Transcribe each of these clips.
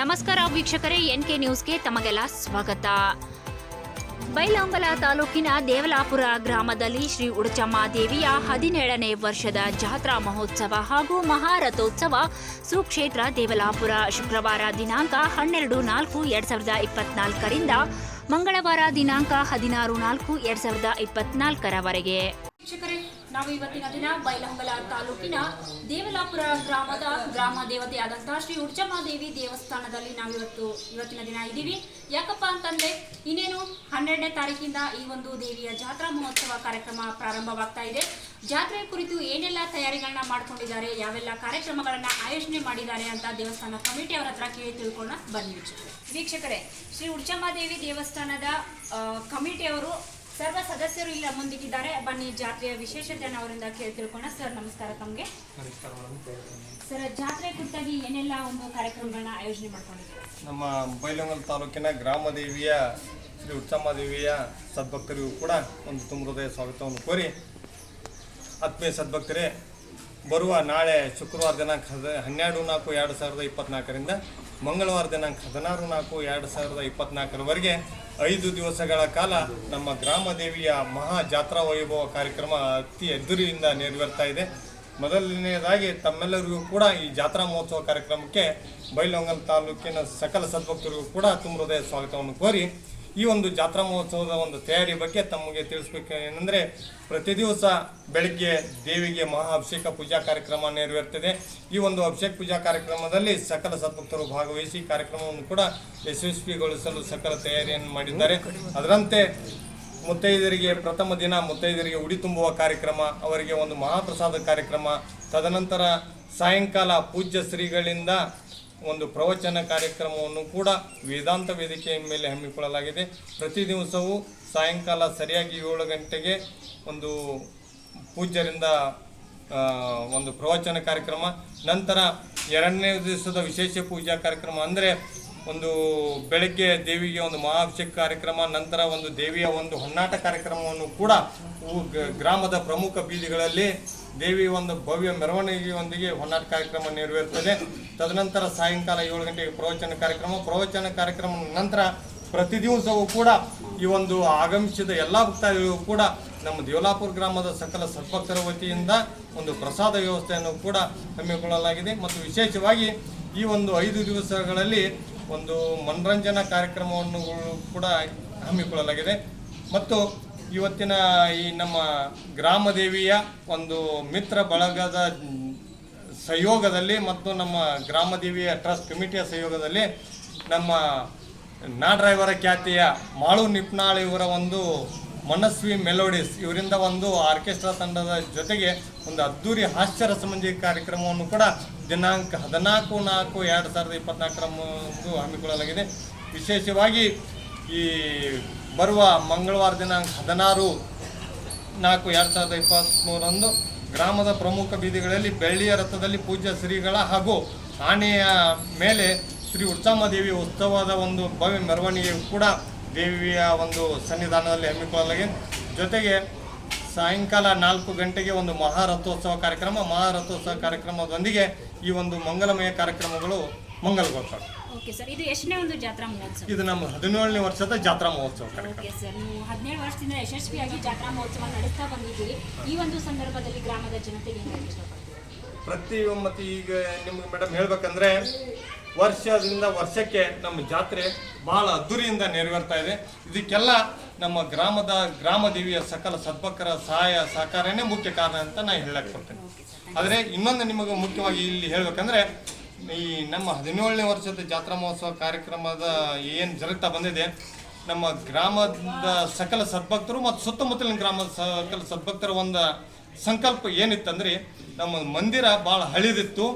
ನಮಸ್ಕಾರ ವೀಕ್ಷಕರೇ N K ನ್ಯೂಸ್ಗೆ ತಮಗೆಲ್ಲ ಸ್ವಾಗತ. ಬೈಲಾಂಬಲ ತಾಲೂಕಿನ ದೇವಲಾಪುರ ಗ್ರಾಮದಲ್ಲಿ ಶ್ರೀ ಉಡಚಮ್ಮ ದೇವಿಯ ಹದಿನೇಳನೇ ವರ್ಷದ ಜಾತ್ರಾ ಮಹೋತ್ಸವ ಹಾಗೂ ಮಹಾರಥೋತ್ಸವ ಸುಕ್ಷೇತ್ರ ದೇವಲಾಪುರ ಶುಕ್ರವಾರ ದಿನಾಂಕ ಹನ್ನೆರಡು ನಾಲ್ಕು ಎರಡ್ ಸಾವಿರದ ಇಪ್ಪತ್ನಾಲ್ಕರಿಂದ ಮಂಗಳವಾರ ದಿನಾಂಕ ಹದಿನಾರು ನಾಲ್ಕು ಎರಡ್ ಸಾವಿರದ ಇಪ್ಪತ್ನಾಲ್ಕರವರೆಗೆ. ನಾವು ಇವತ್ತಿನ ದಿನ ಬೈಲಹೊಂಗಲ ತಾಲೂಕಿನ ದೇವಲಾಪುರ ಗ್ರಾಮದ ಗ್ರಾಮ ದೇವತೆ ಆದಂತಹ ಶ್ರೀ ಉರ್ಜಮಾದೇವಿ ದೇವಿ ದೇವಸ್ಥಾನದಲ್ಲಿ ನಾವು ಇವತ್ತು ಇವತ್ತಿನ ದಿನ ಇದ್ದೀವಿ. ಯಾಕಪ್ಪ ಅಂತಂದ್ರೆ ಇನ್ನೇನು ಹನ್ನೆರಡನೇ ತಾರೀಕಿಂದ ಈ ಒಂದು ದೇವಿಯ ಜಾತ್ರಾ ಮಹೋತ್ಸವ ಕಾರ್ಯಕ್ರಮ ಪ್ರಾರಂಭವಾಗ್ತಾ ಇದೆ. ಜಾತ್ರೆ ಕುರಿತು ಏನೆಲ್ಲ ತಯಾರಿಗಳನ್ನ ಮಾಡ್ಕೊಂಡಿದ್ದಾರೆ, ಯಾವೆಲ್ಲ ಕಾರ್ಯಕ್ರಮಗಳನ್ನ ಆಯೋಜನೆ ಮಾಡಿದ್ದಾರೆ ಅಂತ ದೇವಸ್ಥಾನ ಕಮಿಟಿ ಅವರ ಹತ್ರ ಕೇಳಿ ತಿಳ್ಕೊಳ್ಳೋಣ. ಬನ್ನಿ ವೀಕ್ಷಕರೇ. ಶ್ರೀ ಉರ್ಜಮಾದೇವಿ ದೇವಿ ದೇವಸ್ಥಾನದ ಕಮಿಟಿಯವರು ಸರ್ವ ಸದಸ್ಯರು ಇಲ್ಲಿ ಮುಂದಿಟ್ಟಿದ್ದಾರೆ. ಬನ್ನಿ ಜಾತ್ರೆಯ ವಿಶೇಷತೆಯನ್ನು ಅವರಿಂದ ಕೇಳಿ ತಿಳ್ಕೋಣ ಸರ್ ನಮಸ್ಕಾರ ತಮಗೆ. ಸರ್ ಜಾತ್ರೆ ಕುರಿತಾಗಿ ಏನೆಲ್ಲ ಒಂದು ಕಾರ್ಯಕ್ರಮಗಳನ್ನ ಆಯೋಜನೆ ಮಾಡ್ಕೊಂಡಿದ್ದೀರಾ? ನಮ್ಮ ಬೈಲಂಗಲ್ ತಾಲೂಕಿನ ಗ್ರಾಮ ದೇವಿಯ ಶ್ರೀ ಉತ್ತಮ ದೇವಿಯ ಸದ್ಭಕ್ತರಿಗೂ ಕೂಡ ಒಂದು ತುಂಬ ಹೃದಯ ಸ್ವಾಗತವನ್ನು ಕೋರಿ ಆತ್ಮೀಯ ಸದ್ಭಕ್ತರೇ ಬರುವ ನಾಳೆ ಶುಕ್ರವಾರ ದಿನಾಂಕ ಹನ್ನೆರಡು ನಾಲ್ಕು ಎರಡು ಸಾವಿರದ ಇಪ್ಪತ್ನಾಲ್ಕರಿಂದ ಮಂಗಳವಾರ ದಿನಾಂಕ ಹದಿನಾರು ನಾಲ್ಕು ಎರಡು ಸಾವಿರದ ಇಪ್ಪತ್ನಾಲ್ಕರವರೆಗೆ ಐದು ದಿವಸಗಳ ಕಾಲ ನಮ್ಮ ಗ್ರಾಮ ದೇವಿಯ ಮಹಾ ಜಾತ್ರಾ ವೈಭವ ಕಾರ್ಯಕ್ರಮ ಅತಿ ಎದುರಿಯಿಂದ ನೆರವೇರ್ತಾ ಇದೆ. ಮೊದಲನೆಯದಾಗಿ ತಮ್ಮೆಲ್ಲರಿಗೂ ಕೂಡ ಈ ಜಾತ್ರಾ ಮಹೋತ್ಸವ ಕಾರ್ಯಕ್ರಮಕ್ಕೆ ಬೈಲೊಂಗಲ್ ತಾಲೂಕಿನ ಸಕಲ ಸದ್ಭಕ್ತರಿಗೂ ಕೂಡ ತುಂಬ ಹೃದಯ ಸ್ವಾಗತವನ್ನು ಕೋರಿ ಈ ಒಂದು ಜಾತ್ರಾ ಮಹೋತ್ಸವದ ಒಂದು ತಯಾರಿ ಬಗ್ಗೆ ತಮಗೆ ತಿಳಿಸ್ಬೇಕು ಏನಂದರೆ, ಪ್ರತಿ ದಿವಸ ಬೆಳಗ್ಗೆ ದೇವಿಗೆ ಮಹಾ ಅಭಿಷೇಕ ಪೂಜಾ ಕಾರ್ಯಕ್ರಮ ನೆರವೇರ್ತದೆ. ಈ ಒಂದು ಅಭಿಷೇಕ ಪೂಜಾ ಕಾರ್ಯಕ್ರಮದಲ್ಲಿ ಸಕಲ ಸದ್ಭಕ್ತರು ಭಾಗವಹಿಸಿ ಕಾರ್ಯಕ್ರಮವನ್ನು ಕೂಡ ಯಶಸ್ವಿಗೊಳಿಸಲು ಸಕಲ ತಯಾರಿಯನ್ನು ಮಾಡಿದ್ದಾರೆ. ಅದರಂತೆ ಮುತ್ತೈದರಿಗೆ ಪ್ರಥಮ ದಿನ ಮುತ್ತೈದರಿಗೆ ಉಡಿ ತುಂಬುವ ಕಾರ್ಯಕ್ರಮ, ಅವರಿಗೆ ಒಂದು ಮಹಾಪ್ರಸಾದ ಕಾರ್ಯಕ್ರಮ, ತದನಂತರ ಸಾಯಂಕಾಲ ಪೂಜ್ಯ ಶ್ರೀಗಳಿಂದ ಒಂದು ಪ್ರವಚನ ಕಾರ್ಯಕ್ರಮವನ್ನು ಕೂಡ ವೇದಾಂತ ವೇದಿಕೆಯ ಮೇಲೆ ಹಮ್ಮಿಕೊಳ್ಳಲಾಗಿದೆ. ಪ್ರತಿ ದಿವಸವೂ ಸಾಯಂಕಾಲ ಸರಿಯಾಗಿ ಏಳು ಗಂಟೆಗೆ ಒಂದು ಪೂಜ್ಯರಿಂದ ಒಂದು ಪ್ರವಚನ ಕಾರ್ಯಕ್ರಮ, ನಂತರ ಎರಡನೇ ದಿವಸದ ವಿಶೇಷ ಪೂಜಾ ಕಾರ್ಯಕ್ರಮ ಅಂದರೆ ಒಂದು ಬೆಳಗ್ಗೆ ದೇವಿಗೆ ಒಂದು ಮಹಾಭಿಷೇಕ ಕಾರ್ಯಕ್ರಮ, ನಂತರ ಒಂದು ದೇವಿಯ ಒಂದು ಹೊನ್ನಾಟ ಕಾರ್ಯಕ್ರಮವನ್ನು ಕೂಡ ಗ್ರಾಮದ ಪ್ರಮುಖ ಬೀದಿಗಳಲ್ಲಿ ದೇವಿ ಒಂದು ಭವ್ಯ ಮೆರವಣಿಗೆಯೊಂದಿಗೆ ಹೊನ್ನಾಟ ಕಾರ್ಯಕ್ರಮ ನೆರವೇರುತ್ತದೆ ತದನಂತರ ಸಾಯಂಕಾಲ ಏಳು ಗಂಟೆಗೆ ಪ್ರವಚನ ಕಾರ್ಯಕ್ರಮ. ಪ್ರವಚನ ಕಾರ್ಯಕ್ರಮ ನಂತರ ಪ್ರತಿ ದಿವಸವೂ ಕೂಡ ಈ ಒಂದು ಆಗಮಿಸಿದ ಎಲ್ಲ ಭಕ್ತಾದಿಗಳು ಕೂಡ ನಮ್ಮ ದೇವಲಾಪುರ ಗ್ರಾಮದ ಸಕಲ ಸದ್ಭಕ್ತರ ವತಿಯಿಂದ ಒಂದು ಪ್ರಸಾದ ವ್ಯವಸ್ಥೆಯನ್ನು ಕೂಡ ಹಮ್ಮಿಕೊಳ್ಳಲಾಗಿದೆ. ಮತ್ತು ವಿಶೇಷವಾಗಿ ಈ ಒಂದು ಐದು ದಿವಸಗಳಲ್ಲಿ ಒಂದು ಮನರಂಜನಾ ಕಾರ್ಯಕ್ರಮವನ್ನು ಕೂಡ ಹಮ್ಮಿಕೊಳ್ಳಲಾಗಿದೆ. ಮತ್ತು ಇವತ್ತಿನ ಈ ನಮ್ಮ ಗ್ರಾಮದೇವಿಯ ಒಂದು ಮಿತ್ರ ಬಳಗದ ಸಹಯೋಗದಲ್ಲಿ ಮತ್ತು ನಮ್ಮ ಗ್ರಾಮದೇವಿಯ ಟ್ರಸ್ಟ್ ಕಮಿಟಿಯ ಸಹಯೋಗದಲ್ಲಿ ನಮ್ಮ ನಾ ಡ್ರೈವರ ಖ್ಯಾತಿಯ ಮಾಳು ನಿಪ್ನಾಳ್ ಇವರ ಒಂದು ಮನಸ್ವಿ ಮೆಲೋಡಿಸ್ ಇವರಿಂದ ಒಂದು ಆರ್ಕೆಸ್ಟ್ರಾ ತಂಡದ ಜೊತೆಗೆ ಒಂದು ಅದ್ದೂರಿ ಹಾಸ್ಯ ಸಂಬಂಧಿ ಕಾರ್ಯಕ್ರಮವನ್ನು ಕೂಡ ದಿನಾಂಕ ಹದಿನಾಲ್ಕು ನಾಲ್ಕು ಎರಡು ಸಾವಿರದ ಇಪ್ಪತ್ನಾಲ್ಕರಂದು ಹಮ್ಮಿಕೊಳ್ಳಲಾಗಿದೆ. ವಿಶೇಷವಾಗಿ ಈ ಬರುವ ಮಂಗಳವಾರ ದಿನಾಂಕ ಹದಿನಾರು ನಾಲ್ಕು ಎರಡು ಸಾವಿರದ ಇಪ್ಪತ್ತ್ಮೂರರಂದು ಗ್ರಾಮದ ಪ್ರಮುಖ ಬೀದಿಗಳಲ್ಲಿ ಬೆಳ್ಳಿಯ ರಥದಲ್ಲಿ ಪೂಜ್ಯ ಶ್ರೀಗಳ ಹಾಗೂ ಆನೆಯ ಮೇಲೆ ಶ್ರೀ ಉತ್ತಮ ದೇವಿ ಉತ್ಸವದ ಒಂದು ಭವ್ಯ ಮೆರವಣಿಗೆ ಕೂಡ ದೇವಿಯ ಒಂದು ಸನ್ನಿಧಾನದಲ್ಲಿ ಹಮ್ಮಿಕೊಳ್ಳಲಾಗಿದೆ. ಜೊತೆಗೆ ಸಾಯಂಕಾಲ ನಾಲ್ಕು ಗಂಟೆಗೆ ಒಂದು ಮಹಾರಥೋತ್ಸವ ಕಾರ್ಯಕ್ರಮ. ಮಹಾರಥೋತ್ಸವ ಕಾರ್ಯಕ್ರಮದೊಂದಿಗೆ ಈ ಒಂದು ಮಂಗಲಮಯ ಕಾರ್ಯಕ್ರಮಗಳು ಮಂಗಲಗೊಳ್ತವೆ ಓಕೆ ಸರ್ ಇದು ಎಷ್ಟನೇ ಒಂದು ಜಾತ್ರಾ ಮಹೋತ್ಸವ? ಇದು ನಮ್ಮ ಹದಿನೇಳನೇ ವರ್ಷದ ಜಾತ್ರಾ ಮಹೋತ್ಸವ ಕಾರ್ಯಕ್ರಮ ಓಕೆ ಸರ್ ನೀವು ಹದಿನೇಳು ವರ್ಷದಿಂದ ಯಶಸ್ವಿಯಾಗಿ ಜಾತ್ರಾ ಮಹೋತ್ಸವ ನಡೆಸ್ತಾ ಬಂದಿದ್ದೀರಿ. ಈ ಒಂದು ಸಂದರ್ಭದಲ್ಲಿ ಗ್ರಾಮದ ಜನತೆಗೆ ಏನು ಇಷ್ಟಪಡ್ತೀರಿ? ಪ್ರತಿ ಮತ್ತು ಈಗ ನಿಮ್ಗೆ ಮೇಡಮ್ ಹೇಳ್ಬೇಕಂದ್ರೆ ವರ್ಷದಿಂದ ವರ್ಷಕ್ಕೆ ನಮ್ಮ ಜಾತ್ರೆ ಬಹಳ ಅದ್ದೂರಿಯಿಂದ ನೆರವೇರ್ತಾ ಇದೆ. ಇದಕ್ಕೆಲ್ಲ ನಮ್ಮ ಗ್ರಾಮದ ಗ್ರಾಮ ದೇವಿಯ ಸಕಲ ಸದ್ಭಕ್ತರ ಸಹಾಯ ಸಹಕಾರನೇ ಮುಖ್ಯ ಕಾರಣ ಅಂತ ನಾನು ಹೇಳಕ್ ಕೊಡ್ತೇನೆ. ಆದರೆ ಇನ್ನೊಂದು ನಿಮಗೆ ಮುಖ್ಯವಾಗಿ ಇಲ್ಲಿ ಹೇಳ್ಬೇಕಂದ್ರೆ ಈ ನಮ್ಮ ಹದಿನೇಳನೇ ವರ್ಷದ ಜಾತ್ರಾ ಮಹೋತ್ಸವ ಕಾರ್ಯಕ್ರಮದ ಏನು ಜರುಗ್ತಾ ಬಂದಿದೆ, ನಮ್ಮ ಗ್ರಾಮದ ಸಕಲ ಸದ್ಭಕ್ತರು ಮತ್ತು ಸುತ್ತಮುತ್ತಲಿನ ಗ್ರಾಮದ ಸಕಲ ಸದ್ಭಕ್ತರ ಒಂದು ಸಂಕಲ್ಪ ಏನಿತ್ತಂದ್ರೆ, ನಮ್ಮ ಮಂದಿರ ಭಾಳ ಹಳಿದಿತ್ತು.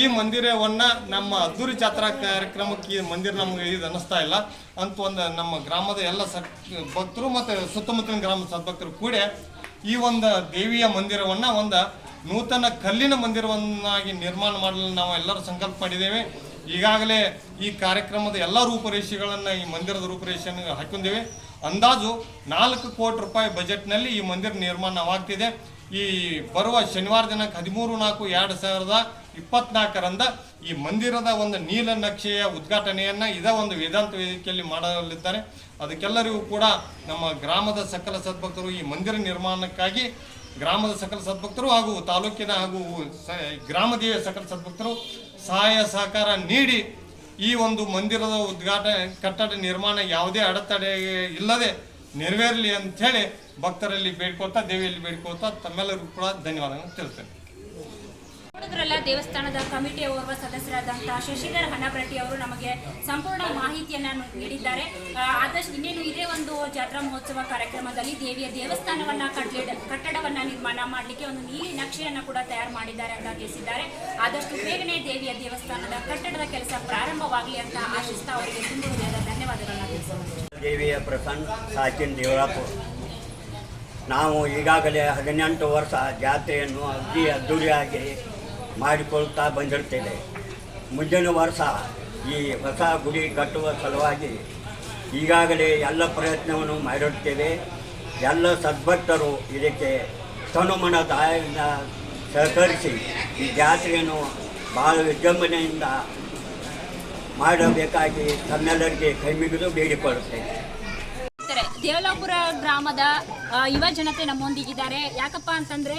ಈ ಮಂದಿರವನ್ನು ನಮ್ಮ ಅದ್ದೂರಿ ಜಾತ್ರಾ ಕಾರ್ಯಕ್ರಮಕ್ಕೆ ಈ ಮಂದಿರ ನಮಗೆ ಇದು ಅನ್ನಿಸ್ತಾ ಇಲ್ಲ. ಅಂತ ಒಂದು ನಮ್ಮ ಗ್ರಾಮದ ಎಲ್ಲ ಸಕ್ ಭಕ್ತರು ಮತ್ತು ಸುತ್ತಮುತ್ತಲಿನ ಗ್ರಾಮದ ಸದ್ಭಕ್ತರು ಕೂಡ ಈ ಒಂದು ದೇವಿಯ ಮಂದಿರವನ್ನು ಒಂದು ನೂತನ ಕಲ್ಲಿನ ಮಂದಿರವನ್ನಾಗಿ ನಿರ್ಮಾಣ ಮಾಡಲು ನಾವು ಎಲ್ಲರೂ ಸಂಕಲ್ಪ ಮಾಡಿದ್ದೇವೆ. ಈಗಾಗಲೇ ಈ ಕಾರ್ಯಕ್ರಮದ ಎಲ್ಲ ರೂಪರೇಷೆಗಳನ್ನು ಈ ಮಂದಿರದ ರೂಪುರೇಷೆಯನ್ನು ಹಾಕೊಂಡಿದ್ದೇವೆ ಅಂದಾಜು ನಾಲ್ಕು ಕೋಟಿ ರೂಪಾಯಿ ಬಜೆಟ್ನಲ್ಲಿ ಈ ಮಂದಿರ ನಿರ್ಮಾಣವಾಗ್ತಿದೆ. ಈ ಬರುವ ಶನಿವಾರ ದಿನಾಂಕ ಹದಿಮೂರು ನಾಲ್ಕು ಎರಡು ಸಾವಿರದ ಇಪ್ಪತ್ನಾಲ್ಕರಂದ ಈ ಮಂದಿರದ ಒಂದು ನೀಲನಕ್ಷೆಯ ಉದ್ಘಾಟನೆಯನ್ನ ಇದೇ ಒಂದು ವೇದಾಂತ ವೇದಿಕೆಯಲ್ಲಿ ಮಾಡಲಿದ್ದಾರೆ. ಅದಕ್ಕೆಲ್ಲರಿಗೂ ಕೂಡ ನಮ್ಮ ಗ್ರಾಮದ ಸಕಲ ಸದ್ಭಕ್ತರು ಈ ಮಂದಿರ ನಿರ್ಮಾಣಕ್ಕಾಗಿ ಗ್ರಾಮದ ಸಕಲ ಸದ್ಭಕ್ತರು ಹಾಗೂ ತಾಲೂಕಿನ ಹಾಗೂ ಗ್ರಾಮದ ಸಕಲ ಸದ್ಭಕ್ತರು ಸಹಾಯ ಸಹಕಾರ ನೀಡಿ ಈ ಒಂದು ಮಂದಿರದ ಉದ್ಘಾಟನೆ, ಕಟ್ಟಡ ನಿರ್ಮಾಣ ಯಾವುದೇ ಅಡೆತಡೆ ಇಲ್ಲದೆ ನೆರವೇರಲಿ ಅಂತ ಹೇಳಿ ಭಕ್ತರಲ್ಲಿ ಬೇಡ್ಕೋತಾ ದೇವಿಯಲ್ಲಿ ಬೇಡ್ಕೋತಾ ತಮ್ಮೆಲ್ಲರಿಗೂ ಕೂಡ ಧನ್ಯವಾದಗಳನ್ನು ತಿಳಿಸ್ತೇನೆ. ನೋಡಿದ್ರಲ್ಲ ದೇವಸ್ಥಾನದ ಕಮಿಟಿಯ ಓರ್ವ ಸದಸ್ಯರಾದಂತಹ ಶಶಿಧರ್ ಹಣಬ್ರಟ್ಟಿ ಅವರು ನಮಗೆ ಸಂಪೂರ್ಣ ಮಾಹಿತಿಯನ್ನ ನೀಡಿದ್ದಾರೆ. ಆದಷ್ಟು ಇನ್ನೇನು ಇದೇ ಒಂದು ಜಾತ್ರಾ ಮಹೋತ್ಸವ ಕಾರ್ಯಕ್ರಮದಲ್ಲಿ ದೇವಿಯ ದೇವಸ್ಥಾನವನ್ನ ಕಟ್ಟಡವನ್ನ ನಿರ್ಮಾಣ ಮಾಡಲಿಕ್ಕೆ ಒಂದು ನೀಲಿ ನಕ್ಷೆಯನ್ನ ಕೂಡ ತಯಾರು ಮಾಡಿದ್ದಾರೆ ಅಂತ ತಿಳಿಸಿದ್ದಾರೆ. ಆದಷ್ಟು ಬೇಗನೆ ದೇವಿಯ ದೇವಸ್ಥಾನದ ಕಟ್ಟಡದ ಕೆಲಸ ಪ್ರಾರಂಭವಾಗಲಿ ಅಂತ ಆಶಿಸ್ತಾ ಅವರಿಗೆ ತುಂಬ ಧನ್ಯವಾದಗಳನ್ನ ತಿಳಿಸಬಹುದು ದೇವಿಯ ಪ್ರಸನ್ನ ನಾವು ಈಗಾಗಲೇ ಹದಿನೆಂಟು ವರ್ಷ ಜಾತ್ರೆಯನ್ನು ಅತಿ ಅದ್ದೂರಿಯಾಗಿ ಮಾಡಿಕೊಳ್ತಾ ಬಂದಿರ್ತೇನೆ. ಮುಂದಿನ ವರ್ಷ ಈ ಹೊಸ ಗುಡಿ ಕಟ್ಟುವ ಸಲುವಾಗಿ ಈಗಾಗಲೇ ಎಲ್ಲ ಪ್ರಯತ್ನವನ್ನು ಮಾಡಿರುತ್ತೇವೆ ಎಲ್ಲ ಸದ್ಭಕ್ತರು ಇದಕ್ಕೆ ತನುಮನದಾಯದಿಂದ ಸಹಕರಿಸಿ ಈ ಜಾತ್ರೆಯನ್ನು ಭಾಳ ವಿಜೃಂಭಣೆಯಿಂದ ಮಾಡಬೇಕಾಗಿ ತಮ್ಮೆಲ್ಲರಿಗೆ ಕೈಮಿಗಿದು ಬೇಡಿಕೊಳ್ಳುತ್ತೇನೆ. ದೇವಲಾಪುರ ಗ್ರಾಮದ ಯುವ ಜನತೆ ನಮ್ಮೊಂದಿಗಿದ್ದಾರೆ. ಯಾಕಪ್ಪ ಅಂತಂದ್ರೆ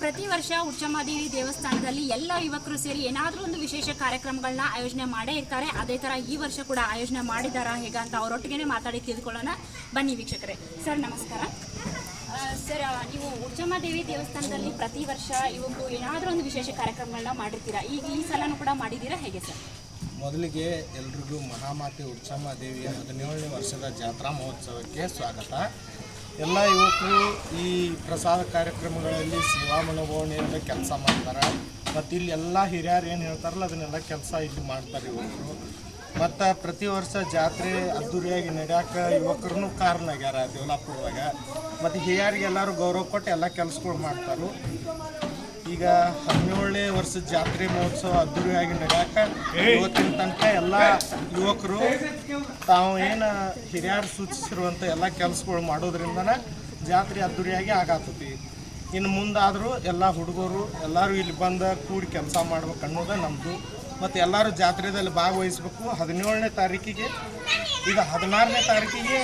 ಪ್ರತಿ ವರ್ಷ ಉಚ್ಚಮಾದೇವಿ ದೇವಸ್ಥಾನದಲ್ಲಿ ಎಲ್ಲ ಯುವಕರು ಸೇರಿ ಏನಾದರೂ ಒಂದು ವಿಶೇಷ ಕಾರ್ಯಕ್ರಮಗಳನ್ನ ಆಯೋಜನೆ ಮಾಡೇ ಇರ್ತಾರೆ. ಅದೇ ತರ ಈ ವರ್ಷ ಕೂಡ ಆಯೋಜನೆ ಮಾಡಿದಾರಾ ಹೇಗ ಅಂತ ಅವರೊಟ್ಟಿಗೆ ಮಾತಾಡಿ ತಿಳ್ಕೊಳ್ಳೋಣ ಬನ್ನಿ ವೀಕ್ಷಕರೇ. ಸರ್, ನಮಸ್ಕಾರ. ಸರ್ ನೀವು ಉಚ್ಚಮಾದೇವಿ ದೇವಸ್ಥಾನದಲ್ಲಿ ಪ್ರತಿ ವರ್ಷ ಯುವಕರು ಏನಾದರೂ ಒಂದು ವಿಶೇಷ ಕಾರ್ಯಕ್ರಮಗಳನ್ನ ಮಾಡಿರ್ತೀರಾ? ಈಗ ಈ ಸಲನೂ ಕೂಡ ಮಾಡಿದ್ದೀರಾ ಹೇಗೆ ಸರ್? ಮೊದಲಿಗೆ ಎಲ್ರಿಗೂ ಮಹಾಮಾತೆ ಉಚ್ಚಮ್ಮ ದೇವಿಯ ಹದಿನೇಳನೇ ವರ್ಷದ ಜಾತ್ರಾ ಮಹೋತ್ಸವಕ್ಕೆ ಸ್ವಾಗತ. ಎಲ್ಲ ಯುವಕರು ಈ ಪ್ರಸಾದ ಕಾರ್ಯಕ್ರಮಗಳಲ್ಲಿ ಸೇವಾ ಮನೋಭಾವನೆಯಿಂದ ಕೆಲಸ ಮಾಡ್ತಾರೆ. ಮತ್ತು ಇಲ್ಲಿ ಎಲ್ಲ ಹಿರಿಯರು ಏನು ಹೇಳ್ತಾರಲ್ಲ, ಅದನ್ನೆಲ್ಲ ಕೆಲಸ ಇಲ್ಲಿ ಮಾಡ್ತಾರೆ ಯುವಕರು. ಮತ್ತು ಪ್ರತಿ ವರ್ಷ ಜಾತ್ರೆ ಅದ್ದೂರಿಯಾಗಿ ನಡೆಯೋಕೆ ಯುವಕರು ಕಾರಣ ಆಗ್ಯಾರ ದೇವಲಾಪುರದಾಗ ಮತ್ತು ಹಿರಿಯರಿಗೆ ಎಲ್ಲರೂ ಗೌರವ ಕೊಟ್ಟು ಎಲ್ಲ ಕೆಲಸಗಳು ಮಾಡ್ತಾರೆ. ಈಗ ಹದಿನೇಳನೇ ವರ್ಷದ ಜಾತ್ರೆ ಮಹೋತ್ಸವ ಅದ್ದೂರಿಯಾಗಿ ನಡೆಯಾಕ ಇವತ್ತಿನ ತನಕ ಎಲ್ಲ ಯುವಕರು ತಾವು ಏನು ಹಿರಿಯರು ಸೂಚಿಸಿರುವಂಥ ಎಲ್ಲ ಕೆಲಸಗಳು ಮಾಡೋದ್ರಿಂದನೇ ಜಾತ್ರೆ ಅದ್ದೂರಿಯಾಗಿ ಆಗತ್ತತಿ ಇನ್ನು ಮುಂದಾದರೂ ಎಲ್ಲ ಹುಡುಗರು ಎಲ್ಲರೂ ಇಲ್ಲಿ ಬಂದು ಕೂಡಿ ಕೆಲಸ ಮಾಡ್ಬೇಕು ಅನ್ನೋದು ನಮ್ಮದು ಮತ್ತು ಎಲ್ಲರೂ ಜಾತ್ರೆದಲ್ಲಿ ಭಾಗವಹಿಸ್ಬೇಕು. ಹದಿನೇಳನೇ ತಾರೀಕಿಗೆ ಈಗ ಹದಿನಾರನೇ ತಾರೀಕಿಗೆ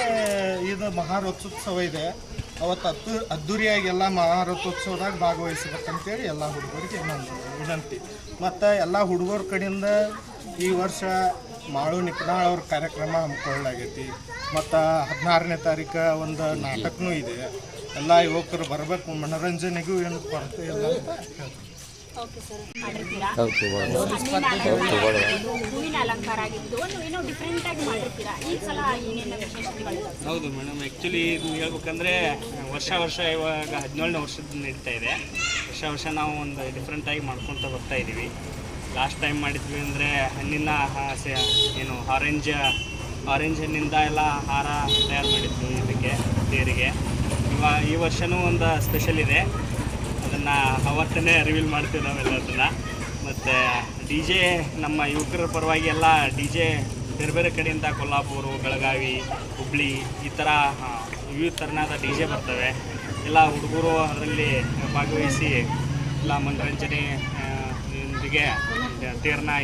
ಇದು ಮಹಾರಥೋತ್ಸವ ಇದೆ. ಅವತ್ತು ಅದ್ದು ಅದ್ದೂರಿಯಾಗಿ ಎಲ್ಲ ಮಹಾರಥೋತ್ಸವದಾಗ ಭಾಗವಹಿಸ್ಬೇಕಂತೇಳಿ ಎಲ್ಲ ಹುಡುಗರಿಗೆ ನಾನು ವಿನಂತಿ. ಮತ್ತು ಎಲ್ಲ ಹುಡುಗರ ಕಡೆಯಿಂದ ಈ ವರ್ಷ ಮಾಳು ನಿಪ್ನಾಳ್ ಅವ್ರ ಕಾರ್ಯಕ್ರಮ ಹಮ್ಮಿಕೊಳ್ಳಾಗೈತಿ ಮತ್ತು ಹದಿನಾರನೇ ತಾರೀಕು ಒಂದು ನಾಟಕನೂ ಇದೆ. ಎಲ್ಲ ಯುವಕರು ಬರಬೇಕು, ಮನೋರಂಜನೆಗೂ ಏನು ಕೊರತೆ ಇಲ್ಲ ಅಂತ ಹೇಳ್ತೀನಿ ಓಕೆ ಸರ್ ಮಾಡಿರ್ತೀರಾ ಹಣ್ಣಿನ ಅಲಂಕಾರ ಆಗಿರ್ಬೋದು, ಹೂವಿನ ಅಲಂಕಾರ ಆಗಿರ್ಬೋದು ಒಂದು ಏನೋ ಡಿಫ್ರೆಂಟ್ ಆಗಿ ಮಾಡಿರ್ತೀರಾ? ಈ ಸಲ ಏನೇನು ವಿಶೇಷತೆಗಳು? ಹೌದು ಮೇಡಮ್ ಆ್ಯಕ್ಚುಲಿ ಇದು ಹೇಳ್ಬೇಕಂದ್ರೆ ವರ್ಷ ವರ್ಷ ಇವಾಗ ಹದಿನೇಳನೇ ವರ್ಷದ ನಡೀತಾ ಇದೆ. ವರ್ಷ ವರ್ಷ ನಾವು ಒಂದು ಡಿಫ್ರೆಂಟಾಗಿ ಮಾಡ್ಕೊತ ಬರ್ತಾ ಇದ್ದೀವಿ ಲಾಸ್ಟ್ ಟೈಮ್ ಮಾಡಿದ್ವಿ ಅಂದರೆ ಹಣ್ಣಿನ ಹ- ಏನು ಆರೆಂಜ್ ಆರೆಂಜ್ ಹಣ್ಣಿಂದ ಎಲ್ಲ ಹಾರ ತಯಾರು ಮಾಡಿದ್ವಿ ಇದಕ್ಕೆ ದೇವರಿಗೆ ಇವಾಗ ಈ ವರ್ಷವೂ ಒಂದು ಸ್ಪೆಷಲ್ ಇದೆ. ಅದನ್ನು ಅವತ್ತೇ ರಿವೀಲ್ ಮಾಡ್ತೀವಿ ನಾವೆಲ್ಲ ಅದನ್ನು ಮತ್ತು ಡಿ ಜೆ ನಮ್ಮ ಯುವಕರ ಪರವಾಗಿ ಎಲ್ಲ ಡಿ ಜೆ ಬೇರೆ ಬೇರೆ ಕಡೆಯಿಂದ ಕೊಲ್ಲಾಪುರ, ಬೆಳಗಾವಿ, ಹುಬ್ಳಿ ಈ ಥರ ವಿವಿಧ ಥರನಾದ ಡಿ ಜೆ ಬರ್ತವೆ. ಎಲ್ಲ ಹುಡುಗರು ಅದರಲ್ಲಿ ಭಾಗವಹಿಸಿ ಎಲ್ಲ ಮನೋರಂಜನೆ ಇಂದಿಗೆ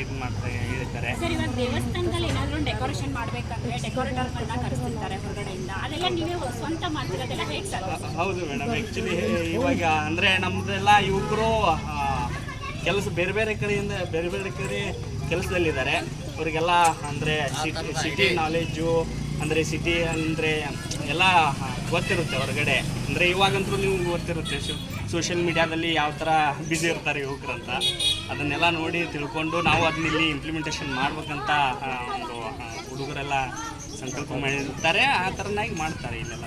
ಇದು ಮಾಡ್ತಾ ಇರ್ತಾರೆ ಸರ್ ಇವಾಗ ದೇವಸ್ಥಾನದಲ್ಲಿ ಏನಾದರೂ ಡೆಕೋರೇಷನ್ ಮಾಡಬೇಕಂದ್ರೆ ಡೆಕೋರೇಟರ್ಗಳನ್ನ ಕರೆಸ್ತಿರ್ತಾರೆ ಹೊರಗಡೆಯಿಂದ. ಅದೆಲ್ಲ ನೀವೇ ಸ್ವಂತ ಮಾಡ್ತಿರೋದೆಲ್ಲ ಹೇಗೆ ಸರ್? ಹೌದು ಮೇಡಮ್. ಆ್ಯಕ್ಚುಲಿ ಇವಾಗ ಅಂದರೆ ನಮ್ಮದೆಲ್ಲ ಯುವಕರು ಕೆಲಸ ಬೇರೆ ಬೇರೆ ಕಡೆಯಿಂದ ಬೇರೆ ಬೇರೆ ಕಡೆ ಕೆಲಸದಲ್ಲಿದ್ದಾರೆ. ಅವರಿಗೆಲ್ಲ ಅಂದರೆ ಸಿಟಿ ಸಿಟಿ ನಾಲೆಜು ಅಂದರೆ ಸಿಟಿ ಅಂದರೆ ಎಲ್ಲ ಗೊತ್ತಿರುತ್ತೆ ಹೊರಗಡೆ. ಅಂದರೆ ಇವಾಗಂತೂ ನೀವು ಗೊತ್ತಿರುತ್ತೆ. ಸೋಷಿಯಲ್ ಮೀಡಿಯಾದಲ್ಲಿ ಯಾವ ಥರ ಬ್ಯುಸಿ ಇರ್ತಾರೆ ಯುವಕರಂತ ಅದನ್ನೆಲ್ಲ ನೋಡಿ ತಿಳ್ಕೊಂಡು ನಾವು ಅದನ್ನ ಇಲ್ಲಿ ಇಂಪ್ಲಿಮೆಂಟೇಷನ್ ಮಾಡ್ಬೇಕಂತ ಒಂದು ಹುಡುಗರೆಲ್ಲ ಸಂಕಲ್ಪ ಮಾಡಿರ್ತಾರೆ, ಆ ಥರನಾಗಿ ಮಾಡ್ತಾರೆ ಇಲ್ಲೆಲ್ಲ.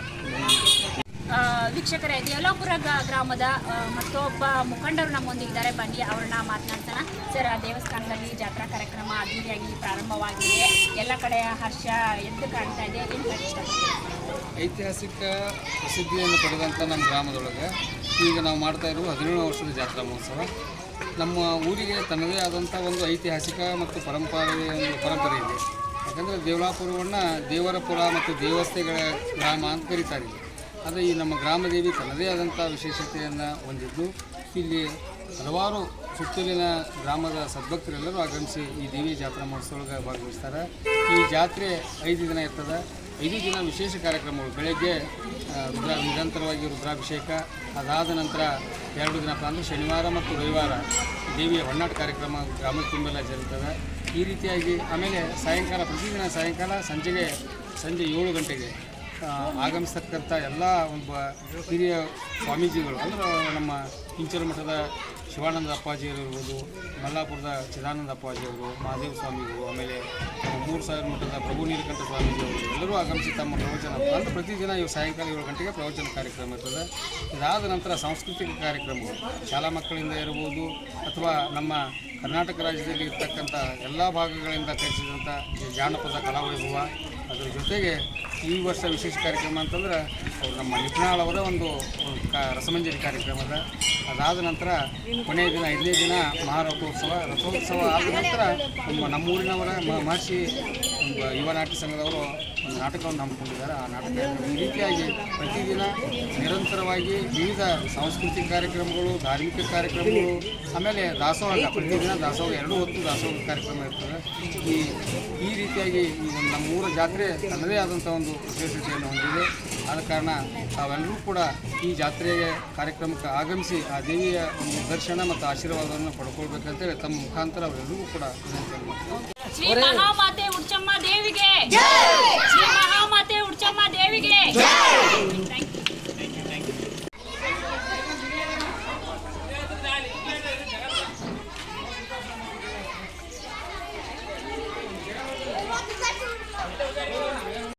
ವೀಕ್ಷಕರೇ, ದೇವಲಾಪುರ ಗ್ರಾಮದ ಮತ್ತೊಬ್ಬ ಮುಖಂಡರು ನಮ್ಮೊಂದಿಗಿದ್ದಾರೆ ಬನ್ನಿ, ಅವ್ರನ್ನ ಮಾತನಾಡ್ತಾನ ಸರ್ ದೇವಸ್ಥಾನದಲ್ಲಿ ಜಾತ್ರಾ ಕಾರ್ಯಕ್ರಮ ಅದ್ದೂರಿಯಾಗಿ ಪ್ರಾರಂಭವಾಗಿದೆ. ಎಲ್ಲ ಕಡೆ ಹರ್ಷ ಎದ್ದು ಕಾಣ್ತಾ ಇದೆ. ಏನು ಐತಿಹಾಸಿಕ ಪ್ರಸಿದ್ಧಿಯನ್ನು ಪಡೆದಂಥ ನಮ್ಮ ಗ್ರಾಮದೊಳಗೆ ಈಗ ನಾವು ಮಾಡ್ತಾ ಇರುವ ಹದಿನೇಳು ವರ್ಷದ ಜಾತ್ರಾ ಮಹೋತ್ಸವ. ನಮ್ಮ ಊರಿಗೆ ತನ್ನದೇ ಆದಂಥ ಒಂದು ಐತಿಹಾಸಿಕ ಮತ್ತು ಪರಂಪರೆ ಒಂದು ಪರಂಪರೆ ಇದೆ. ಯಾಕಂದರೆ ದೇವಲಾಪುರವನ್ನು ದೇವರಪುರ ಮತ್ತು ದೇವಸ್ಥೆಗಳ ಗ್ರಾಮ ಅಂತ ಕರೀತಾರೆ. ಆದರೆ ಈ ನಮ್ಮ ಗ್ರಾಮದೇವಿ ತನ್ನದೇ ಆದಂಥ ವಿಶೇಷತೆಯನ್ನು ಹೊಂದಿದ್ದು, ಇಲ್ಲಿ ಹಲವಾರು ಸುತ್ತಲಿನ ಗ್ರಾಮದ ಸದ್ಭಕ್ತರೆಲ್ಲರೂ ಆಗಮಿಸಿ ಈ ದೇವಿ ಜಾತ್ರಾ ಮಹೋತ್ಸವಕ್ಕೆ ಭಾಗವಹಿಸ್ತಾರೆ. ಈ ಜಾತ್ರೆ ಐದು ದಿನ ಇರ್ತದೆ. ಐದು ದಿನ ವಿಶೇಷ ಕಾರ್ಯಕ್ರಮಗಳು. ಬೆಳಗ್ಗೆ ರುದ್ರ ನಿರಂತರವಾಗಿ ರುದ್ರಾಭಿಷೇಕ ಅದಾದ ನಂತರ ಎರಡು ದಿನ ಅಂದರೆ ಶನಿವಾರ ಮತ್ತು ರವಿವಾರ ದೇವಿಯ ಹೊನ್ನಾಟ ಕಾರ್ಯಕ್ರಮ ಗ್ರಾಮದ ತುಂಬೆಲ್ಲ ಜರುಗುತ್ತದೆ ಈ ರೀತಿಯಾಗಿ ಆಮೇಲೆ ಸಾಯಂಕಾಲ, ಪ್ರತಿದಿನ ಸಾಯಂಕಾಲ ಸಂಜೆಗೆ ಸಂಜೆ ಏಳು ಗಂಟೆಗೆ ಆಗಮಿಸ್ತಕ್ಕಂಥ ಎಲ್ಲ ಒಬ್ಬ ಹಿರಿಯ ಸ್ವಾಮೀಜಿಗಳು, ಅಂದ್ರೆ ನಮ್ಮ ಇಂಚರ ಮಠದ ಶಿವಾನಂದ ಅಪ್ಪಾಜಿಯವರು ಇರ್ಬೋದು, ಮಲ್ಲಾಪುರದ ಚಿದಾನಂದ ಅಪ್ಪಾಜಿಯವರು, ಮಹಾದೇವ ಸ್ವಾಮಿಗಳು ಆಮೇಲೆ ಮೂರು ಸಾವಿರ ಮಠದ ಪ್ರಭು ನೀಲಕಂಠ ಸ್ವಾಮೀಜಿಯವರು, ಎಲ್ಲರೂ ಆಗಮಿಸಿ ತಮ್ಮ ಪ್ರವಚನ ಅಂದ್ರೆ ಪ್ರತಿದಿನ ಇವು ಸಾಯಂಕಾಲ ಏಳು ಗಂಟೆಗೆ ಪ್ರವಚನ ಕಾರ್ಯಕ್ರಮ ಇರ್ತದೆ. ಇದಾದ ನಂತರ ಸಾಂಸ್ಕೃತಿಕ ಕಾರ್ಯಕ್ರಮಗಳು, ಶಾಲಾ ಮಕ್ಕಳಿಂದ ಇರ್ಬೋದು, ಅಥವಾ ನಮ್ಮ ಕರ್ನಾಟಕ ರಾಜ್ಯದಲ್ಲಿ ಇರ್ತಕ್ಕಂಥ ಎಲ್ಲ ಭಾಗಗಳಿಂದ ಕಲಿಸಿದಂಥ ಜಾನಪದ ಕಲಾವೈಭವ, ಅದರ ಜೊತೆಗೆ ಈ ವರ್ಷ ವಿಶೇಷ ಕಾರ್ಯಕ್ರಮ ಅಂತಂದ್ರೆ ನಮ್ಮ ನಿಪ್ನಾಳ್ ಅವರ ಒಂದು ಕ, ರಸಮಂಜರಿ ಕಾರ್ಯಕ್ರಮದ ಅದಾದ ನಂತರ ಕೊನೆಯ ದಿನ, ಐದನೇ ದಿನ ಮಹಾರಥೋತ್ಸವ, ರಥೋತ್ಸವ ಆದ ನಂತರ ನಮ್ಮ ನಮ್ಮೂರಿನವರ ಮಹರ್ಷಿ ಯುವ ನಾಟ್ಯ ಸಂಘದವರು ನಾಟಕವನ್ನು ಹಮ್ಮಿಕೊಂಡಿದ್ದಾರೆ. ಆ ನಾಟಕ ಈ ರೀತಿಯಾಗಿ ಪ್ರತಿದಿನ ನಿರಂತರವಾಗಿ ವಿವಿಧ ಸಾಂಸ್ಕೃತಿಕ ಕಾರ್ಯಕ್ರಮಗಳು, ಧಾರ್ಮಿಕ ಕಾರ್ಯಕ್ರಮಗಳು, ಆಮೇಲೆ ದಾಸೋಹ ಪ್ರತಿದಿನ ದಾಸೋಹ, ಎರಡು ಹೊತ್ತು ದಾಸೋಹ ಕಾರ್ಯಕ್ರಮ ಇರ್ತದೆ. ಈ ಈ ರೀತಿಯಾಗಿ ಈ ಒಂದು ನಮ್ಮ ಊರ ಜಾತ್ರೆ ತನ್ನದೇ ಆದಂಥ ಒಂದು ವಿಶೇಷತೆಯನ್ನು ಹೊಂದಿದೆ. ಆದ ಕಾರಣ ತಾವೆಲ್ಲರೂ ಕೂಡ ಈ ಜಾತ್ರೆಗೆ ಕಾರ್ಯಕ್ರಮಕ್ಕೆ ಆಗಮಿಸಿ, ಆ ದೇವಿಯ ಒಂದು ದರ್ಶನ ಮತ್ತು ಆಶೀರ್ವಾದವನ್ನು ಪಡ್ಕೊಳ್ಬೇಕಂತೇಳಿ ತಮ್ಮ ಮುಖಾಂತರ ಅವರೆಲ್ಲರಿಗೂ ಕೂಡ ವಿನಂತಿಯನ್ನು ಮಾಡ್ತೀನಿ. ಶ್ರೀ ಮಹಾಮಾತೆ ಉಡ್ಚಮ್ಮ ದೇವಿಗೆ ಶ್ರೀ ಮಹಾಮಾತೆ ಉಡ್ಚಮ್ಮ ದೇವಿಗೆ